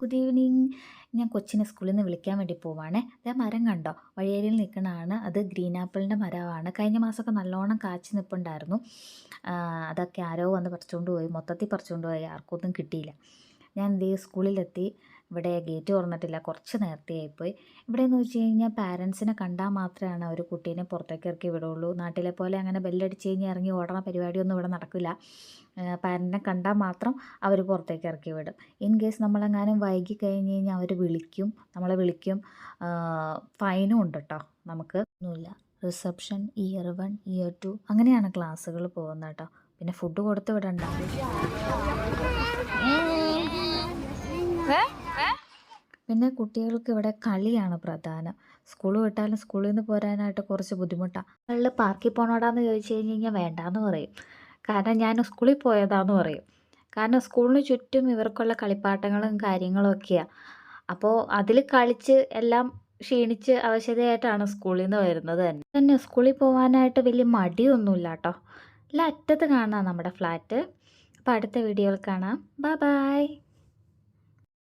Good evening ഞാൻ കൊച്ചിനെ സ്കൂളിൽ നിന്ന് വിളിക്കാൻ വേണ്ടി പോവാണേ. അതേ മരം കണ്ടോ? വഴിയരിയിൽ നിൽക്കണതാണ്. അത് ഗ്രീൻ ആപ്പിളിന്റെ മരമാണ്. കഴിഞ്ഞ മാസമൊക്കെ നല്ലോണം കാച്ചി നിൽപ്പുണ്ടായിരുന്നു അതൊക്കെ ആരോ വന്ന് പറിച്ചുകൊണ്ട് പോയി. മൊത്തത്തിൽ പറിച്ചുകൊണ്ട് പോയി. ആർക്കൊന്നും കിട്ടിയില്ല. ഞാൻ ദേ സ്കൂളിലെത്തി. ഇവിടെ ഗേറ്റ് തുറന്നിട്ടില്ല. കുറച്ച് നേരത്തെ ആയിപ്പോയി. ഇവിടെ എന്ന് വെച്ച് കഴിഞ്ഞാൽ പാരൻസിനെ കണ്ടാൽ മാത്രമാണ് ഒരു കുട്ടീനെ പുറത്തേക്ക് ഇറക്കി വിടുള്ളൂ. നാട്ടിലെ പോലെ അങ്ങനെ ബെല്ലടിച്ച് കഴിഞ്ഞ് ഇറങ്ങി ഓടണ പരിപാടിയൊന്നും ഇവിടെ നടക്കില്ല. പാരന്റിനെ കണ്ടാൽ മാത്രം അവർ പുറത്തേക്ക് ഇറക്കി വിടും. ഇൻ കേസ് നമ്മളെങ്ങാനും വൈകി കഴിഞ്ഞ് കഴിഞ്ഞാൽ അവർ വിളിക്കും. നമ്മളെ വിളിക്കും. ഫൈനും ഉണ്ട് കേട്ടോ നമുക്ക് ഒന്നുമില്ല. Reception year one year two. അങ്ങനെയാണ് ക്ലാസ്സുകൾ പോകുന്നത് കേട്ടോ പിന്നെ ഫുഡ് കൊടുത്ത് വിടണ്ട. പിന്നെ കുട്ടികൾക്ക് ഇവിടെ കളിയാണ് പ്രധാനം. സ്കൂൾ വിട്ടാലും സ്കൂളിൽ നിന്ന് പോരാനായിട്ട് കുറച്ച് ബുദ്ധിമുട്ടാണ് നിങ്ങൾ പാർക്കിൽ പോകണോടാന്ന് ചോദിച്ചു കഴിഞ്ഞ് കഴിഞ്ഞാൽ വേണ്ടാന്ന് പറയും. കാരണം ഞാൻ സ്കൂളിൽ പോയതാന്ന് പറയും. കാരണം സ്കൂളിന് ചുറ്റും ഇവർക്കുള്ള കളിപ്പാട്ടങ്ങളും കാര്യങ്ങളും ഒക്കെയാണ് അപ്പോൾ അതിൽ കളിച്ച് എല്ലാം ക്ഷീണിച്ച് അവശതയായിട്ടാണ് സ്കൂളിൽ നിന്ന് വരുന്നത് തന്നെ. തന്നെ സ്കൂളിൽ പോകാനായിട്ട് വലിയ മടിയൊന്നുമില്ല കേട്ടോ അല്ല അറ്റത്ത് കാണാം നമ്മുടെ ഫ്ലാറ്റ്. അപ്പോൾ അടുത്ത വീഡിയോയിൽ കാണാം. Bye bye.